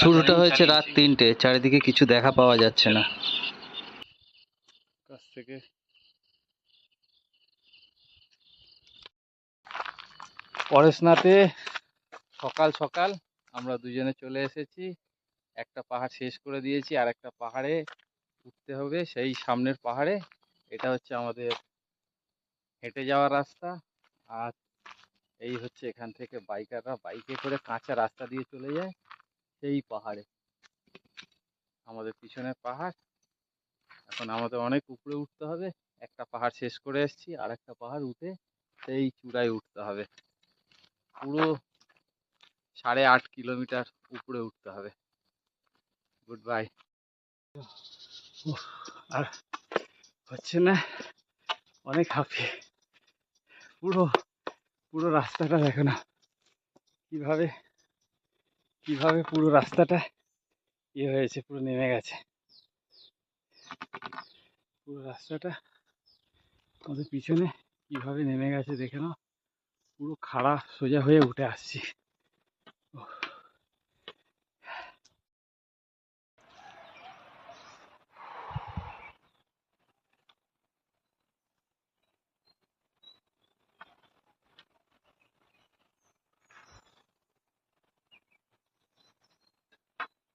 শুরুটা হয়েছে রাত তিনটে, চারিদিকে কিছু দেখা পাওয়া যাচ্ছে না। পরেশনাথে সকাল সকাল আমরা দুজনে চলে এসেছি। একটা পাহাড় শেষ করে দিয়েছি আর একটা পাহাড়ে উঠতে হবে, সেই সামনের পাহাড়ে। এটা হচ্ছে আমাদের হেঁটে যাওয়ার রাস্তা। আর এই হচ্ছে এখান থেকে বাইকাররা বাইকে করে কাঁচা রাস্তা দিয়ে চলে যায়। সেই পাহাড়ে। আমাদের পিছনে পাহাড়। এখন আমাদের অনেক উপরে উঠতে হবে। একটা পাহাড় শেষ করে এসেছি আর একটা পাহাড় উঠে সেই চূড়ায় উঠতে হবে। পুরো সাড়ে আট কিলোমিটার উপরে উঠতে হবে। গুড বাই আর হচ্ছে না, অনেক হাঁপিয়ে। পুরো পুরো রাস্তাটা দেখো না। কীভাবে কীভাবে পুরো রাস্তাটা ইয়ে হয়েছে, পুরো নেমে গেছে। পুরো রাস্তাটা আমাদের পিছনে কীভাবে নেমে গেছে দেখে নাও। পুরো খাড়া সোজা হয়ে উঠে আসছি।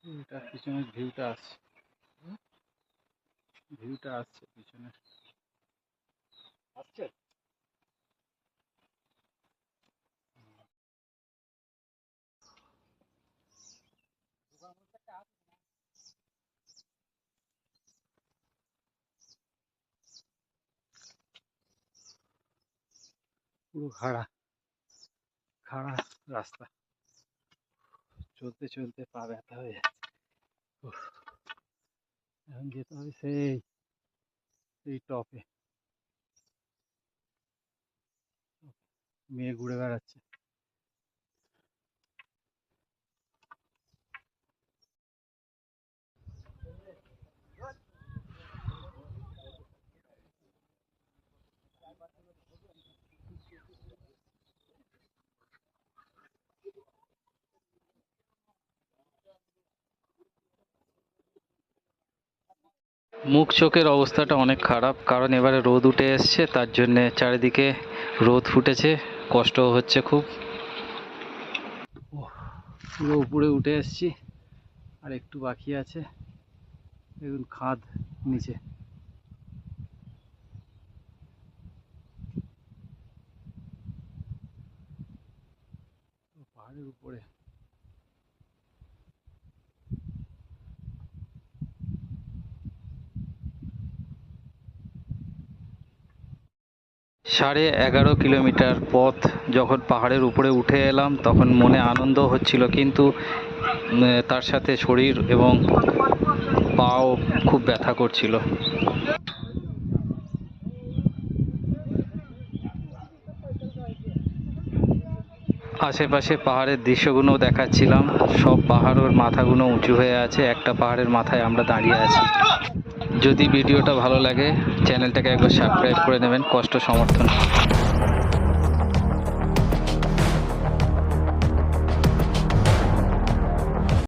এটা পিছনের ভিউটা আসছে ভিউটা আসছে পিছনে আসছে? পুরো খাড়া। খাড়া রাস্তা। চলতে চলতে পা ব্যথা হয়ে যাচ্ছে। এখন যেতে হবে সেই সেই টপে। মেয়ে ঘুরে বেড়াচ্ছে। মুখ চোখের অবস্থাটা অনেক খারাপ, কারণ এবারে রোদ উঠে এসছে, তার জন্যে চারিদিকে রোদ ফুটেছে, কষ্টও হচ্ছে খুব। পুরো উপরে উঠে এসেছি, আর একটু বাকি আছে। দেখুন খাদ নিচে। পাহাড়ের উপরে। সাড়ে এগারো কিলোমিটার পথ যখন পাহাড়ের উপরে উঠে এলাম, তখন মনে আনন্দ হচ্ছিল। কিন্তু তার সাথে শরীর এবং পাও খুব ব্যথা করছিল। আশেপাশে পাহাড়ের দৃশ্যগুলো দেখাচ্ছিলাম। সব পাহাড়ের মাথাগুলো উঁচু হয়ে আছে। একটা পাহাড়ের মাথায় আমরা দাঁড়িয়ে আছি। যদি ভিডিওটা ভালো লাগে চ্যানেলটাকে একবার সাবস্ক্রাইব করে নেবেন কষ্ট সমর্থন।